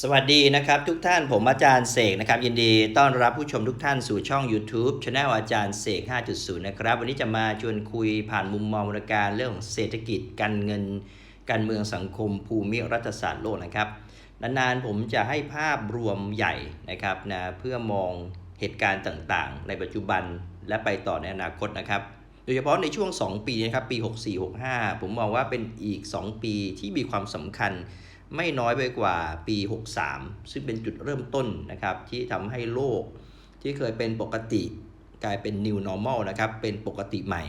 สวัสดีนะครับทุกท่านผมอาจารย์เสกนะครับ ยินดีต้อนรับผู้ชมทุกท่านสู่ช่อง YouTube Channel อาจารย์เสก 5.0 นะครับ วันนี้จะมาชวนคุยผ่านมุมมองวรการเรื่องของเศรษฐกิจการเงิน การเมืองสังคม ภูมิรัฐศาสตร์โลกนะครับ นานๆผมจะให้ภาพรวมใหญ่นะครับนะเพื่อมองเหตุการณ์ต่างๆ ในปัจจุบันและไปต่อในอนาคตนะครับโดยเฉพาะในช่วง 2 ปีนะครับปี 64-65 ผมมองว่าเป็นอีก 2 ปีที่มีความสำคัญ ไม่น้อยไปกว่าปี 63 ซึ่งเป็นจุดเริ่มต้นนะครับที่ทำให้โลกที่เคยเป็นปกติกลายเป็น new normal นะครับเป็นปกติใหม่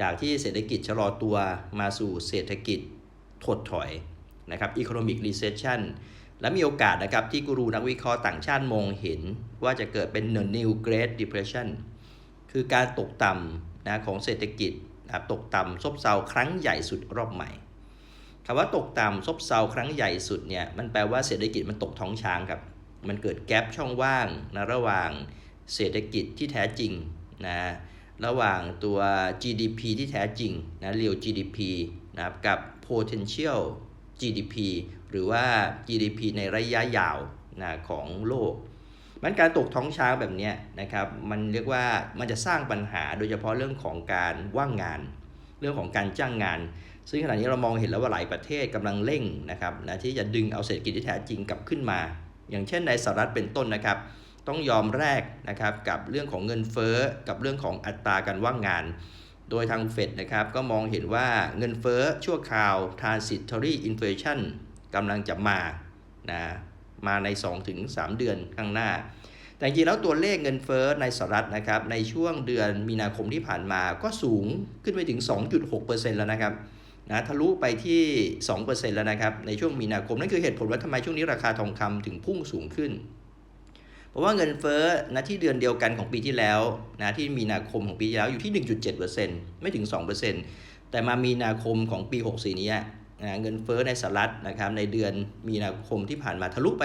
จากที่เศรษฐกิจชะลอตัวมาสู่เศรษฐกิจถดถอยนะครับ economic recession และมีโอกาสนะครับที่กูรูนักวิเคราะห์ต่างชาติมองเห็นว่าจะเกิดเป็น the new great depression คือการตกต่ำนะของเศรษฐกิจตกต่ำซบเซาครั้งใหญ่สุดรอบใหม่ คำว่าตกต่ำซบเซาครั้งใหญ่สุดเนี่ยมันแปลว่าเศรษฐกิจมันตกท้องช้างครับ มันเกิดแกลบช่องว่างนะระหว่างเศรษฐกิจที่แท้จริงนะระหว่างตัว GDP ที่แท้จริงนะ real GDP นะครับกับ potential GDP หรือว่า GDP ในระยะยาวนะของโลก มันการตกท้องช้างแบบนี้นะครับ มันเรียกว่ามันจะสร้างปัญหาโดยเฉพาะเรื่องของการว่างงาน เรื่องของการจ้างงานซึ่งขณะนี้เรามองเห็นแล้วว่าหลายประเทศกำลังเร่งนะครับนะที่จะดึงเอาเศรษฐกิจที่แท้จริงกลับขึ้นมา อย่างเช่นในสหรัฐเป็นต้นนะครับ ต้องยอมแรกนะครับกับเรื่องของเงินเฟ้อกับเรื่องของอัตราการว่างงาน โดยทางเฟดนะครับก็มองเห็นว่าเงินเฟ้อชั่วคราว transitory inflation กำลังจะมานะมาใน 2-3 เดือนข้างหน้า แต่จริงแล้วตัวเลขเงินเฟ้อในสหรัฐนะครับในช่วงเดือนมีนาคมที่ผ่านมาก็สูงขึ้นไปถึง 2.6%แล้วนะครับ นะทะลุไปที่ 2%แล้วนะครับ ในช่วงมีนาคม นั่นคือเหตุผลว่าทำไมช่วงนี้ราคาทองคำถึงพุ่งสูงขึ้น เพราะว่าเงินเฟ้อนะที่เดือนเดียวกันของปีที่แล้วนะที่มีนาคมของปีที่แล้วอยู่ที่ 1.7%ไม่ถึง 2%แต่มามีนาคมของปี 64 นี้นะเงินเฟ้อในสหรัฐนะครับในเดือนมีนาคมที่ผ่านมาทะลุไป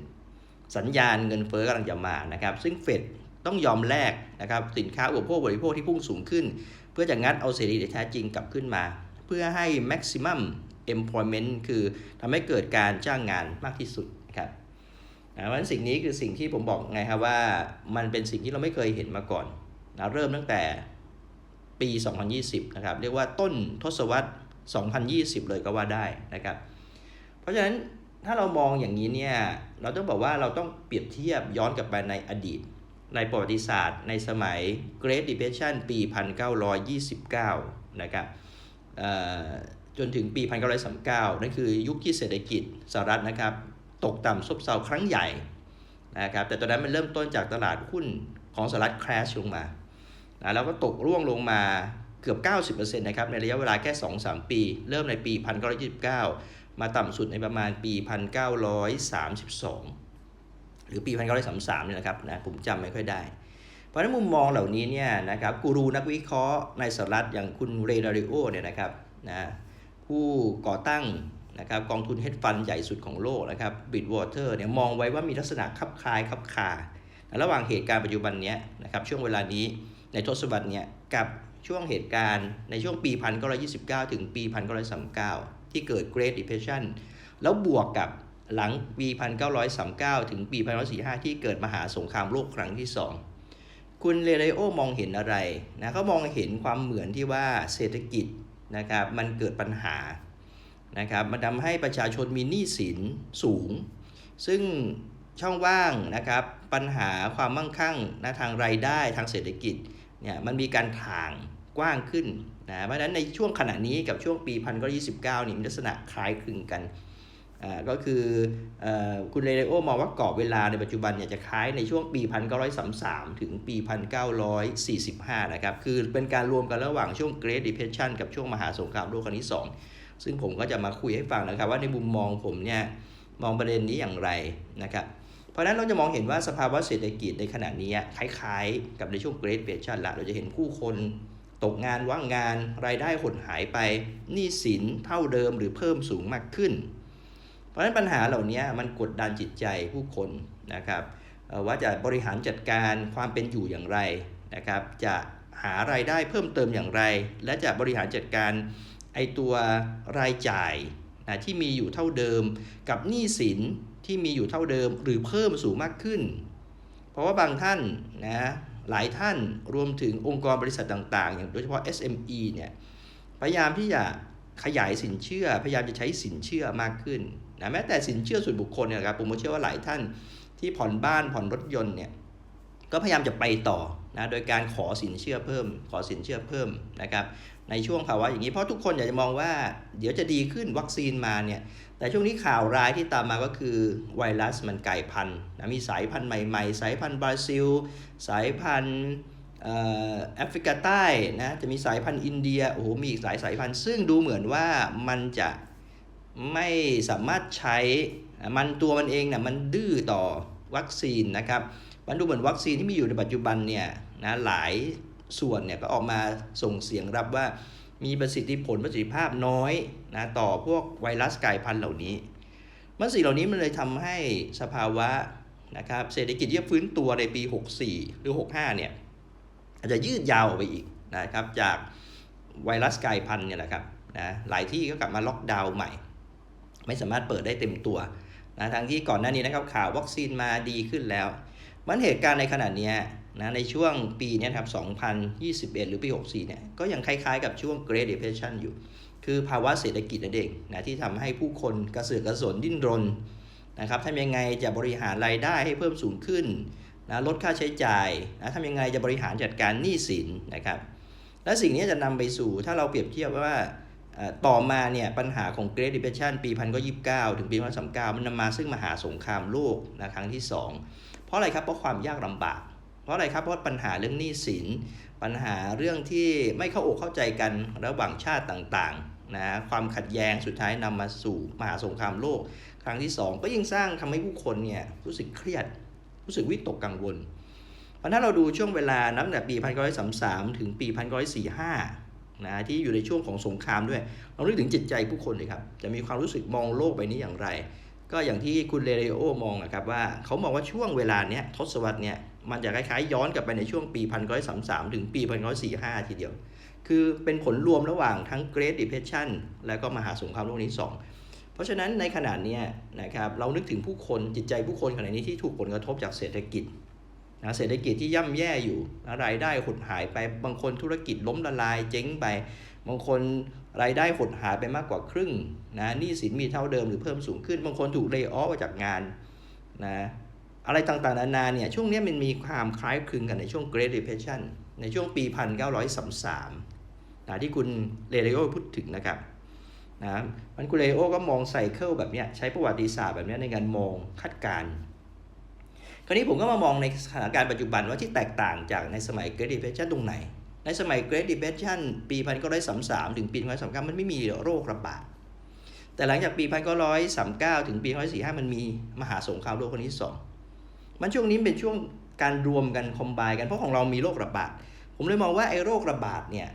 2.6%สัญญาณเงินเฟ้อกำลังจะมานะครับ ซึ่งเฟดต้องยอมแลกนะครับสินค้าอุปโภคบริโภคที่พุ่งสูงขึ้น เพื่อจะงัดเอาเศรษฐกิจแท้จริงกลับขึ้นมา เพื่อให้ maximum employment คือทำให้เกิดการจ้างงานมากที่สุดนะครับนะเพราะฉะนั้นสิ่งนี้คือสิ่งที่ผมบอกไงครับว่ามันเป็นสิ่งที่เราไม่เคยเห็นมาก่อนนะเริ่มตั้งแต่ปี 2020 นะครับ เรียกว่าต้นทศวรรษ 2020 เลยก็ว่าได้นะครับ เพราะฉะนั้นถ้าเรามองอย่างนี้เนี่ยเราต้องบอกว่าเราต้องเปรียบเทียบย้อนกลับไปในอดีต ในประวัติศาสตร์ ในสมัย Great Depression ปี 1929 นะครับ จนถึงปี 1939 นั่นคือยุคที่เศรษฐกิจสหรัฐนะครับ ตกต่ำซบเซาครั้งใหญ่นะครับ แต่ตอนนั้นมันเริ่มต้นจากตลาดหุ้นของสหรัฐ crash ลงมานะแล้วก็ตกร่วงลงมาเกือบ 90%นะครับ ในระยะเวลาแค่ 2-3 ปี เริ่มในปี 1929 มาต่ำสุดในประมาณปี 1932 หรือปี 1933เนี่ยนะครับนะ ผมจำไม่ค่อยได้ เพราะนั้นมุมมองเหล่านี้เนี่ยนะครับกูรูนักวิเคราะห์ในสหรัฐอย่างคุณเรดาริโอเนี่ยนะครับนะผู้ก่อตั้งนะครับกองทุนเฮดฟันใหญ่สุดของโลกนะครับบิดวอเตอร์เนี่ยมองไว้ว่ามีลักษณะคับคลายคับคาระหว่างเหตุการณ์ปัจจุบันนี้นะครับช่วงเวลานี้ในทศวรรษเนี่ยกับช่วงเหตุการณ์ในช่วงปี 1929 ถึงปี 1939 ที่เกิด Great Depression แล้วบวกกับหลังปี 1939 ถึงปี 1945 ที่เกิดมหาสงครามโลกครั้งที่ 2 คุณเรเดโอมองเห็นอะไรนะเขามองเห็นความเหมือนที่ว่าเศรษฐกิจนะครับมันเกิดปัญหานะครับมันทำให้ประชาชนมีหนี้สินสูง ซึ่งช่องว่างนะครับปัญหาความมั่งคั่งนะทางรายได้ทางเศรษฐกิจเนี่ยมันมีการถ่างกว้างขึ้นนะเพราะฉะนั้นในช่วงขณะนี้กับช่วงปี1929นี่มีลักษณะคล้ายคลึงกัน ก็คืออคุณเรเดโอมองว่ากรอบเวลาในปัจจุบันเนี่ยจะคล้ายในช่วงปี 1933 ถึงปี 1945 นะครับ คือเป็นการรวมกันระหว่างช่วง Great Depression กับช่วงมหาสงครามโลกครั้งที่ 2 ซึ่งผมก็จะมาคุยให้ฟังนะครับ ว่าในมุมมองผมเนี่ยมองประเด็นนี้อย่างไรนะครับ เพราะฉะนั้นเราจะมองเห็นว่าสภาวะเศรษฐกิจในขณะนี้คล้ายๆ กับในช่วง Great Depression ละเราจะเห็นผู้คนตกงานว่างงานรายได้หดหายไปหนี้สินเท่าเดิมหรือเพิ่มสูงมากขึ้น เพราะฉะนั้นปัญหาเหล่านี้มันกดดันจิตใจผู้คนนะครับว่าจะบริหารจัดการความเป็นอยู่อย่างไรนะครับจะหารายได้เพิ่มเติมอย่างไร และจะบริหารจัดการไอตัวรายจ่ายนะที่มีอยู่เท่าเดิม กับหนี้สินที่มีอยู่เท่าเดิม หรือเพิ่มสูงมากขึ้น เพราะว่าบางท่านนะหลายท่านรวมถึงองค์กรบริษัทต่างๆ อย่างโดยเฉพาะ SME เนี่ยพยายามที่จะ ขยายสินเชื่อ พยายามจะใช้สินเชื่อมากขึ้นนะแม้แต่สินเชื่อส่วนบุคคลเนี่ยครับผมเชื่อว่าหลายท่านที่ผ่อนบ้านผ่อนรถยนต์เนี่ยก็พยายามจะไปต่อนะโดยการขอสินเชื่อเพิ่ม ขอสินเชื่อเพิ่มนะครับในช่วงภาวะอย่างนี้เพราะทุกคนอยากจะมองว่าเดี๋ยวจะดีขึ้นวัคซีนมาเนี่ยแต่ช่วงนี้ข่าวร้ายที่ตามมาก็คือไวรัสมันกลายพันธุ์นะมีสายพันธุ์ใหม่ๆ สายพันธุ์บราซิล สายพันธุ์ แอฟริกาใต้นะจะมีสายพันธุ์อินเดียโอ้โหมีอีกหลายสายพันธุ์ ซึ่งดูเหมือนว่ามันจะไม่สามารถใช้มันตัวมันเองนะมันดื้อต่อวัคซีนนะครับมันดูเหมือนวัคซีนที่มีอยู่ในปัจจุบันเนี่ยนะหลายส่วนเนี่ยก็ออกมาส่งเสียงรับว่ามีประสิทธิผลประสิทธิภาพน้อยนะต่อพวกไวรัสกลายพันธุ์เหล่านี้มันสิ่งเหล่านี้มันเลยทำให้สภาวะนะครับเศรษฐกิจที่จะฟื้นตัวในปี 64 หรือ 65 เนี่ย อาจจะยืดยาวออกไปอีกนะครับจากไวรัสกลายพันธุ์เนี่ยแหละครับนะหลายที่ก็กลับมาล็อกดาวน์ใหม่ ไม่สามารถเปิดได้เต็มตัวนะทั้งที่ก่อนหน้านี้นะครับข่าววัคซีนมาดีขึ้นแล้ว มันเหตุการณ์ในขณะเนี้ยนะในช่วงปีเนี้ยครับ 2021 หรือปี 64 เนี่ยก็ยังคล้ายๆกับช่วง Great Depression อยู่ คือภาวะเศรษฐกิจนั่นเองนะที่ทำให้ผู้คนกระเสือกกระสนดิ้นรนนะครับทำยังไงจะบริหารรายได้ให้เพิ่มสูงขึ้น นะลดค่าใช้จ่ายนะทำยังไงจะบริหารจัดการหนี้สินนะครับ และสิ่งนี้จะนำไปสู่ถ้าเราเปรียบเทียบว่าต่อมาเนี่ยปัญหาของ Great Depression ปี 1929 ถึงปี 1939 มันนำมาซึ่งมหาสงครามโลกนะครั้งที่ 2 เพราะอะไรครับ เพราะความยากลำบาก เพราะอะไรครับ เพราะปัญหาเรื่องหนี้สิน ปัญหาเรื่องที่ไม่เข้าอกเข้าใจกันระหว่างชาติต่างๆนะความขัดแย้งสุดท้ายนำมาสู่มหาสงครามโลก ครั้งที่ 2 ก็ยิ่งสร้างทำให้ผู้คนเนี่ยรู้สึกเครียด รู้สึกวิตกกังวล เพราะถ้าเราดูช่วงเวลานับตั้งแต่ปี1933 ถึงปี 1945 นะที่อยู่ในช่วงของสงครามด้วย เรานึกถึงจิตใจผู้คนเลยครับ จะมีความรู้สึกมองโลกใบนี้อย่างไร ก็อย่างที่คุณเรเรโอมองนะครับว่าเขามองว่าช่วงเวลาเนี้ยทศวรรษเนี้ยมันจะคล้ายๆย้อนกลับไปในช่วงปี 1933 ถึงปี 1945 ทีเดียว คือเป็นผลรวมระหว่างทั้ง Great Depression และก็มหาสงครามโลกนี้สอง เพราะฉะนั้นในขณะนี้นะครับเรานึกถึงผู้คนจิตใจผู้คนขณะนี้ที่ถูกผลกระทบจากเศรษฐกิจนะเศรษฐกิจที่ย่ำแย่อยู่รายได้หดหายไปบางคนธุรกิจล้มละลายเจ๊งไป บางคนรายได้หดหายไปมากกว่าครึ่งนะหนี้สินมีเท่าเดิมหรือเพิ่มสูงขึ้น บางคนถูกเล y o อออกจากงานนะอะไรต่างๆนานาเนี่ยช่วงนี้มันมีความคล้ายคลึงกันในช่วง Great Depression ในช่วงปี 1933นะที่คุณเรเรโอพูดถึงนะครับ นะมันกุเลโอก็มองไซเคิลแบบนี้ใช้ประวัติศาสตร์แบบนี้ในการมองคาดการณ์คราวนี้ผมก็มามองในสถานการณ์ปัจจุบันว่าที่แตกต่างจากในสมัย Great Depression ตรงไหน ในสมัย Great Depression ปี 1933 ถึงปี 1939 มันไม่มีโรคระบาด แต่หลังจากปี 1939 ถึงปี 1945 มันมีมหาสงครามโลกครั้งที่สองมันช่วงนี้เป็นช่วงการรวมกันคอมไบกันเพราะของเรามีโรคระบาด ผมเลยมองว่าไอ้โรคระบาดเนี่ย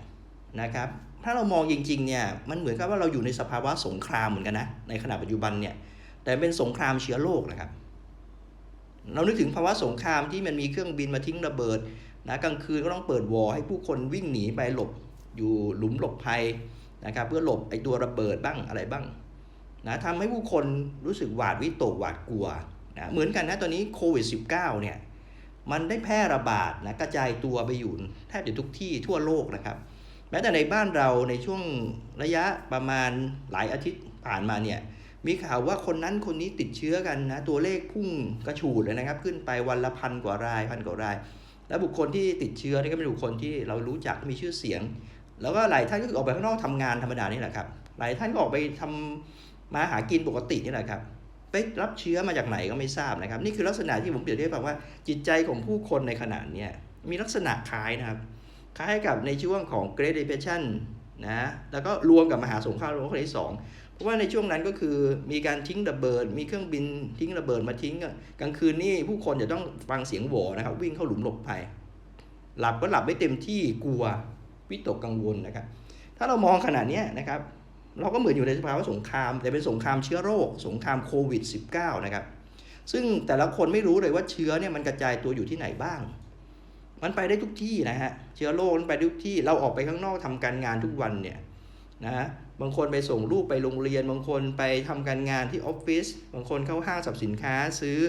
นะครับ ถ้าเรามองจริงๆเนี่ยมันเหมือนกับว่าเราอยู่ในสภาวะสงครามเหมือนกันนะในขณะปัจจุบันเนี่ยแต่เป็นสงครามเชื้อโรคนะครับ เรานึกถึงภาวะสงครามที่มันมีเครื่องบินมาทิ้งระเบิดนะกลางคืนก็ต้องเปิดวอลให้ผู้คนวิ่งหนีไปหลบอยู่หลุมหลบภัยนะครับเพื่อหลบไอ้ตัวระเบิดบ้างอะไรบ้างนะทำให้ผู้คนรู้สึกหวาดวิตกหวาดกลัวนะเหมือนกันนะตอนนี้โควิด -19 เนี่ยมันได้แพร่ระบาดนะกระจายตัวไปอยู่แทบจะทุกที่ทั่วโลกนะครับ แม้แต่ในบ้านเราในช่วงระยะประมาณหลายอาทิตย์ผ่านมาเนี่ยมีข่าวว่าคนนั้นคนนี้ติดเชื้อกันนะตัวเลขพุ่งกระฉูดเลยนะครับ ขึ้นไปวันละพันกว่ารายพันกว่าราย แล้วบุคคลที่ติดเชื้อนี่ก็เป็นบุคคลที่เรารู้จักมีชื่อเสียง แล้วก็หลายท่านก็ออกไปข้างนอกทำงานธรรมดานี่แหละครับหลายท่านก็ออกไปทำมาหากินปกตินี่แหละครับไปรับเชื้อมาจากไหนก็ไม่ทราบนะครับ นี่คือลักษณะที่ผมเปรียบเทียบว่าจิตใจของผู้คนในขณะเนี้ยมีลักษณะคล้ายนะครับ คล้ายกับในช่วงของ Great Depression นะแล้วก็รวมกับมหาสงครามโลกครั้งที่สองเพราะว่าในช่วงนั้นก็คือมีการทิ้งระเบิด มีเครื่องบินทิ้งระเบิดมาทิ้งกลางคืนนี่ผู้คนจะต้องฟังเสียงโหวนะครับ วิ่งเข้าหลุมหลบภัย หลับก็หลับไม่เต็มที่กลัววิตกกังวลนะครับ ถ้าเรามองขนาดนี้นะครับ เราก็เหมือนอยู่ในสภาวะสงคราม แต่เป็นสงครามเชื้อโรค สงครามโควิด -19 นะครับ ซึ่งแต่ละคนไม่รู้เลยว่าเชื้อเนี่ยมันกระจายตัวอยู่ที่ไหนบ้าง มันไปได้ทุกที่นะฮะเชื้อโรคมันไปทุกที่เราออกไปข้างนอกทำการงานทุกวันเนี่ยนะบางคนไปส่งลูกไปโรงเรียน บางคนไปทำการงานที่ออฟฟิศบางคนเข้าห้างสรรพสินค้าซื้อ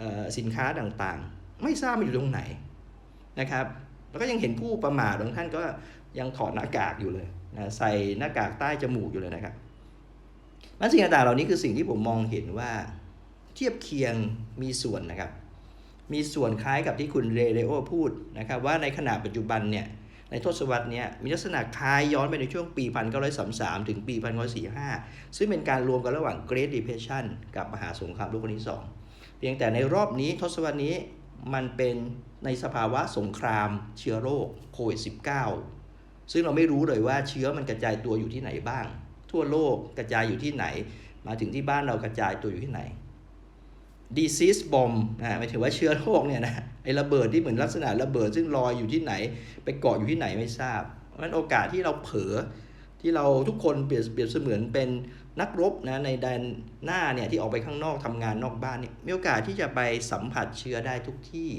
อสินค้าต่างๆ ไม่ทราบมันอยู่ตรงไหนนะครับ แล้วก็ยังเห็นผู้ประมาทบางท่านก็ยังถอดหน้ากากอยู่เลยนะใส่หน้ากากใต้จมูกอยู่เลยนะครับนั้นสิ่งต่างๆเหล่านี้คือสิ่งที่ผมมองเห็นว่าเทียบเคียงมีส่วนนะครับ มีส่วนคล้ายกับที่คุณเรเรโอพูดนะครับว่าในขณะปัจจุบันเนี่ยในทศวรรษนี้มีลักษณะคล้ายย้อนไปในช่วงปี 1933 ถึงปี 1945 ซึ่งเป็นการรวมกันระหว่าง Great Depression กับมหาสงครามโลกครั้งที่สองเพียงแต่ในรอบนี้ทศวรรษนี้มันเป็นในสภาวะสงครามเชื้อโรคโควิด -19 ซึ่งเราไม่รู้เลยว่าเชื้อมันกระจายตัวอยู่ที่ไหนบ้าง ทั่วโลกกระจายอยู่ที่ไหน มาถึงที่บ้านเรากระจายตัวอยู่ที่ไหน disease bomb นะหมายถึงว่าเชื้อโรคเนี่ยนะไอ้ระเบิดที่เหมือนลักษณะระเบิดซึ่งลอยอยู่ที่ไหน ไปเกาะอยู่ที่ไหนไม่ทราบ เพราะฉะนั้นโอกาสที่เราเผลอที่เราทุกคนเปรียบเปรียบเสมือนเป็นนักรบนะในแดนหน้าเนี่ยที่ออกไปข้างนอกทำงานนอกบ้านเนี่ยมีโอกาสที่จะไปสัมผัสเชื้อได้ทุกที่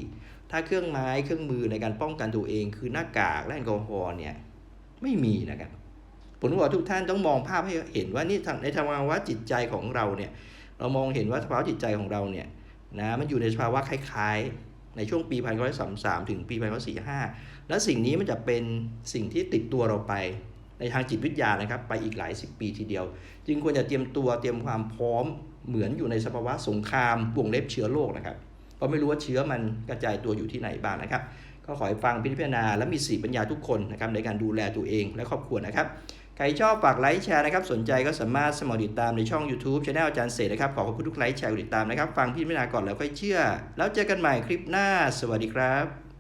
ถ้าเครื่องไม้เครื่องมือในการป้องกันตัวเอง คือหน้ากากและแอลกอฮอล์เนี่ยไม่มีนะครับผมบอกทุกท่านต้องมองภาพให้เห็นว่านี่ในทางภาวะจิตใจของเราเนี่ย เรามองเห็นว่าสภาวะจิตใจของเราเนี่ยนะมันอยู่ในสภาวะคล้ายๆ ในช่วงปี1933ถึงปี1945และสิ่งนี้มันจะเป็นสิ่งที่ติดตัวเราไปในทางจิตวิทยานะครับไปอีกหลายสิบปีทีเดียว จึงควรจะเตรียมตัวเตรียมความพร้อมเหมือนอยู่ในสภาวะสงครามวงเล็บเชื้อโรคนะครับเพราะไม่รู้ว่าเชื้อมันกระจายตัวอยู่ที่ไหนบ้างนะครับ ก็ขอให้ฟังพิจารณาและมีสีปัญญาทุกคนนะครับในการดูแลตัวเองและครอบครัวนะครับ ครชอบฝากไลค์แชร์นะครับ สนใจก็สามารถสมัครติดตามในช่อง YouTube Channel อาจารย์เสกนะครับ ขอขอบคุณทุกไลค์แชร์ติดตามนะครับ ฟังพี่ไม่นานก่อนแล้วค่อยเชื่อ แล้วเจอกันใหม่คลิปหน้า สวัสดีครับ